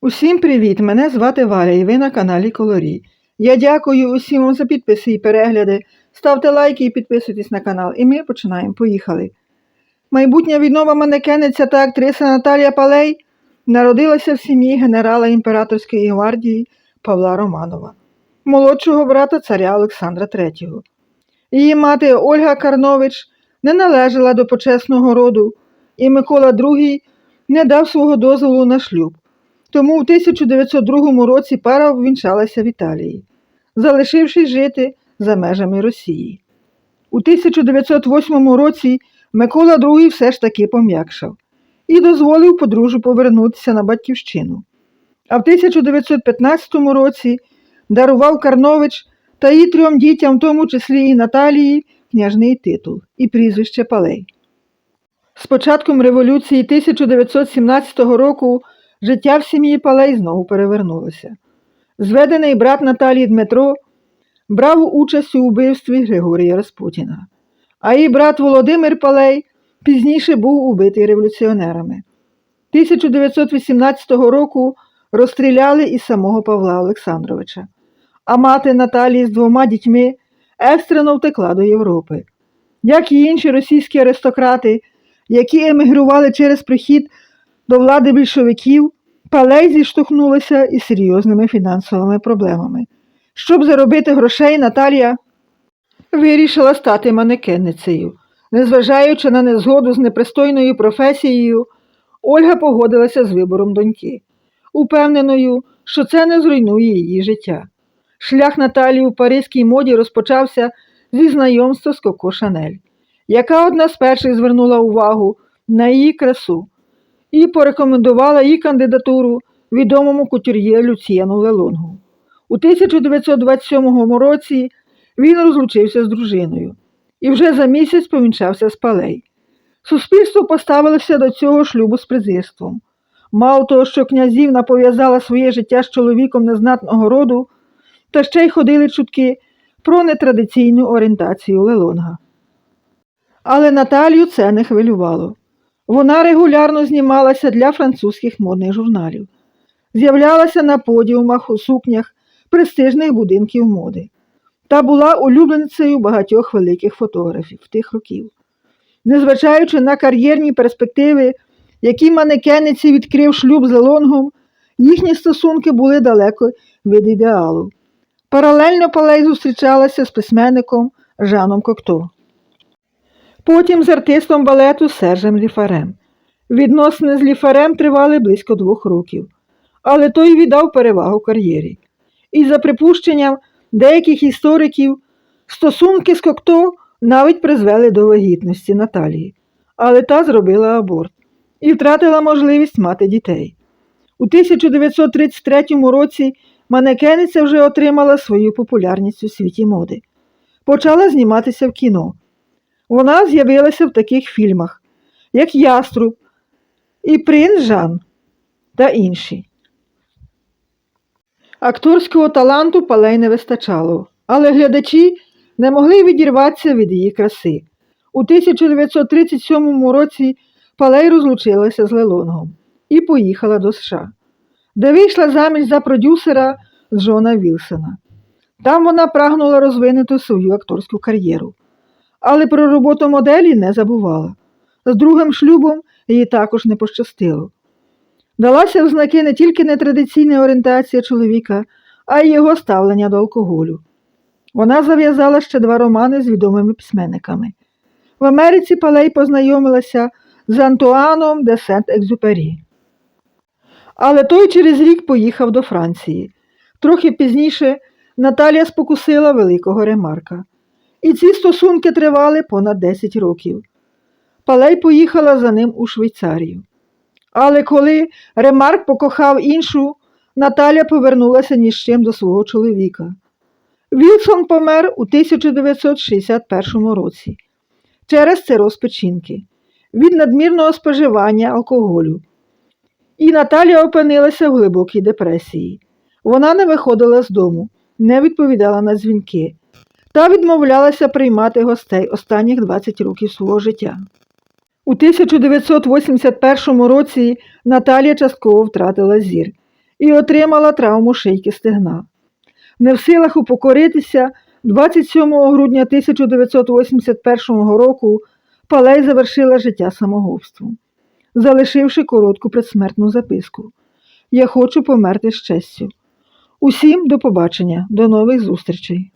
Усім привіт! Мене звати Валя і ви на каналі Колорі. Я дякую усім вам за підписи і перегляди. Ставте лайки і підписуйтесь на канал. І ми починаємо. Поїхали. Майбутня віднова манекениця та актриса Наталія Палей народилася в сім'ї генерала імператорської гвардії Павла Романова, молодшого брата царя Олександра III. Її мати Ольга Карнович не належала до почесного роду, і Микола II не дав свого дозволу на шлюб. Тому в 1902 році пара обвінчалася в Італії, залишившись жити за межами Росії. У 1908 році Микола II все ж таки пом'якшав і дозволив подружжю повернутися на батьківщину. А в 1915 році дарував Карнович та її трьом дітям, в тому числі і Наталії, княжний титул і прізвище Палей. З початком революції 1917 року життя в сім'ї Палей знову перевернулося. Зведений брат Наталії Дмитро брав участь у вбивстві Григорія Распутіна, а її брат Володимир Палей пізніше був убитий революціонерами. 1918 року розстріляли і самого Павла Олександровича, а мати Наталії з двома дітьми екстрено втекла до Європи. Як і інші російські аристократи, які емігрували через прихід до влади більшовиків, Палей зіштовхнулася із серйозними фінансовими проблемами. Щоб заробити грошей, Наталія вирішила стати манекенницею. Незважаючи на незгоду з непристойною професією, Ольга погодилася з вибором доньки, упевненою, що це не зруйнує її життя. Шлях Наталії у паризькій моді розпочався зі знайомства з Коко Шанель, яка одна з перших звернула увагу на її красу і порекомендувала її кандидатуру відомому кутюр'є Люціану Лелонгу. У 1927 році він розлучився з дружиною і вже за місяць повінчався з палей. Суспільство поставилося до цього шлюбу з презирством. Мало того, що князівна пов'язала своє життя з чоловіком незнатного роду, та ще й ходили чутки про нетрадиційну орієнтацію Лелонга. Але Наталію це не хвилювало. Вона регулярно знімалася для французьких модних журналів, з'являлася на подіумах у сукнях престижних будинків моди та була улюбленицею багатьох великих фотографів тих років. Незважаючи на кар'єрні перспективи, які манекениці відкрив шлюб з Лелонгом, їхні стосунки були далеко від ідеалу. Паралельно Палей зустрічалася з письменником Жаном Кокто. Потім з артистом балету Сержем Ліфарем. Відносини з Ліфарем тривали близько двох років, але той віддав перевагу кар'єрі. І за припущенням деяких істориків, стосунки з Кокто навіть призвели до вагітності Наталії, але та зробила аборт і втратила можливість мати дітей. У 1933 році манекениця вже отримала свою популярність у світі моди. Почала зніматися в кіно. Вона з'явилася в таких фільмах, як Яструб і Принц Жан та інші. Акторського таланту палей не вистачало, але глядачі не могли відірватися від її краси. У 1937 році Палей розлучилася з Лелонгом і поїхала до США, де вийшла заміж за продюсера Джона Вілсона. Там вона прагнула розвинути свою акторську кар'єру. Але про роботу моделі не забувала. З другим шлюбом їй також не пощастило. Далася в знаки не тільки нетрадиційна орієнтація чоловіка, а й його ставлення до алкоголю. Вона зав'язала ще два романи з відомими письменниками. В Америці Палей познайомилася з Антуаном де Сент-Екзюпері. Але той через рік поїхав до Франції. Трохи пізніше Наталія спокусила великого ремарка. І ці стосунки тривали понад 10 років. Палей поїхала за ним у Швейцарію. Але коли Ремарк покохав іншу, Наталя повернулася ні з чим до свого чоловіка. Вілсон помер у 1961 році через цироз печінки від надмірного споживання алкоголю. І Наталя опинилася в глибокій депресії. Вона не виходила з дому, не відповідала на дзвінки та відмовлялася приймати гостей останніх 20 років свого життя. У 1981 році Наталія частково втратила зір і отримала травму шийки стегна. Не в силах упокоритися, 27 грудня 1981 року Палей завершила життя самогубством, залишивши коротку предсмертну записку. Я хочу померти з честю. Усім до побачення, до нових зустрічей.